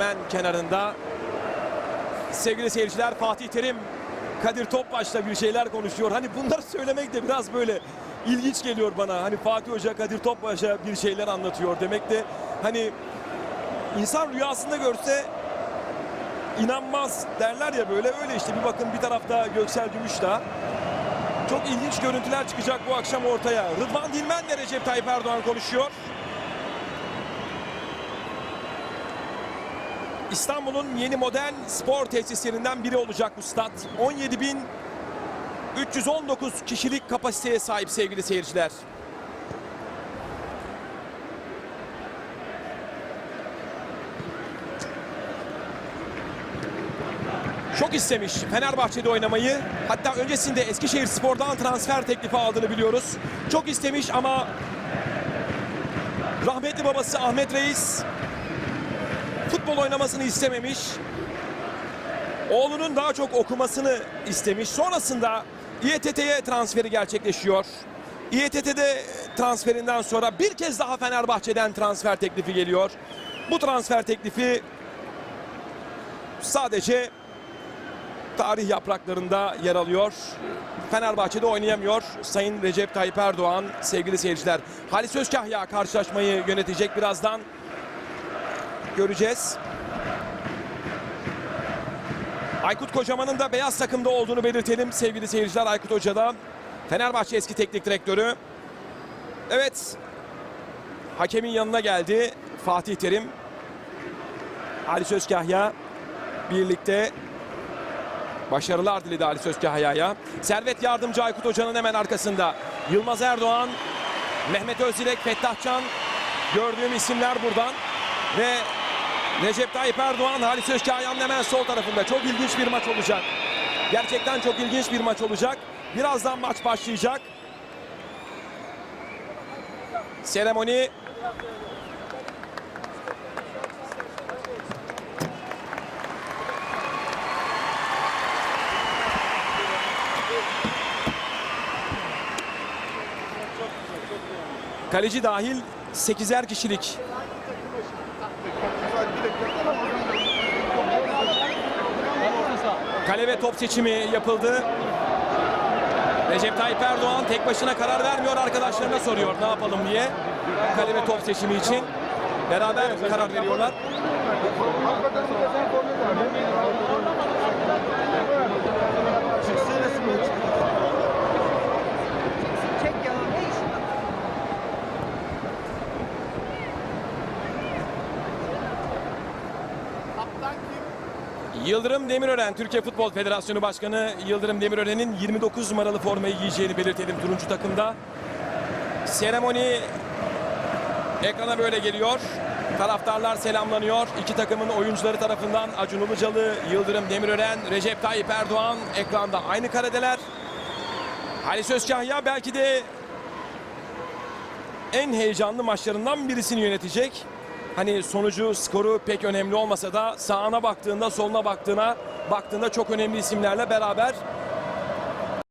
hemen kenarında. Sevgili seyirciler Fatih Terim Kadir Topbaş'la bir şeyler konuşuyor. Hani bunları söylemek de biraz böyle ilginç geliyor bana. Hani Fatih Hoca Kadir Topbaş'a bir şeyler anlatıyor demek de hani insan rüyasında görse inanmaz derler ya böyle öyle işte bir bakın bir tarafta Göksel Gümüşdağ. Çok ilginç görüntüler çıkacak bu akşam ortaya. Rıdvan Dilmen'le Recep Tayyip Erdoğan konuşuyor. İstanbul'un yeni modern spor tesislerinden biri olacak bu stat. 17.319 kişilik kapasiteye sahip sevgili seyirciler. Çok istemiş Fenerbahçe'de oynamayı. Hatta öncesinde Eskişehir Spor'dan transfer teklifi aldığını biliyoruz. Çok istemiş ama rahmetli babası Ahmet Reis futbol oynamasını istememiş. Oğlunun daha çok okumasını istemiş. Sonrasında İETT'ye transferi gerçekleşiyor. İETT'de transferinden sonra bir kez daha Fenerbahçe'den transfer teklifi geliyor. Bu transfer teklifi sadece tarih yapraklarında yer alıyor. Fenerbahçe'de oynayamıyor. Sayın Recep Tayyip Erdoğan sevgili seyirciler. Halis Özkahya karşılaşmayı yönetecek birazdan göreceğiz. Aykut Kocaman'ın da beyaz takımda olduğunu belirtelim sevgili seyirciler. Aykut Hoca da Fenerbahçe eski teknik direktörü. Evet. Hakemin yanına geldi Fatih Terim. Halis Özkahya birlikte başarılar diledi Halis Özkahya'ya. Servet Yardımcı Aykut Hoca'nın hemen arkasında. Yılmaz Erdoğan, Mehmet Özdilek, Fettah Can gördüğüm isimler buradan. Ve Recep Tayyip Erdoğan, Halis Özkahya'nın hemen sol tarafında. Çok ilginç bir maç olacak. Gerçekten çok ilginç bir maç olacak. Birazdan maç başlayacak. Seremoni kaleci dahil 8'er kişilik Kale ve top seçimi yapıldı. Recep Tayyip Erdoğan tek başına karar vermiyor arkadaşlarına soruyor ne yapalım diye. Kale ve top seçimi için beraber karar veriyorlar. Yıldırım Demirören, Türkiye Futbol Federasyonu Başkanı Yıldırım Demirören'in 29 numaralı formayı giyeceğini belirtelim turuncu takımda. Seremoni ekrana böyle geliyor. Taraftarlar selamlanıyor. İki takımın oyuncuları tarafından Acun Ilıcalı, Yıldırım Demirören, Recep Tayyip Erdoğan ekranda aynı karedeler. Halis Özkahya belki de en heyecanlı maçlarından birisini yönetecek. Hani sonucu, skoru pek önemli olmasa da sağına baktığında, soluna baktığına baktığında çok önemli isimlerle beraber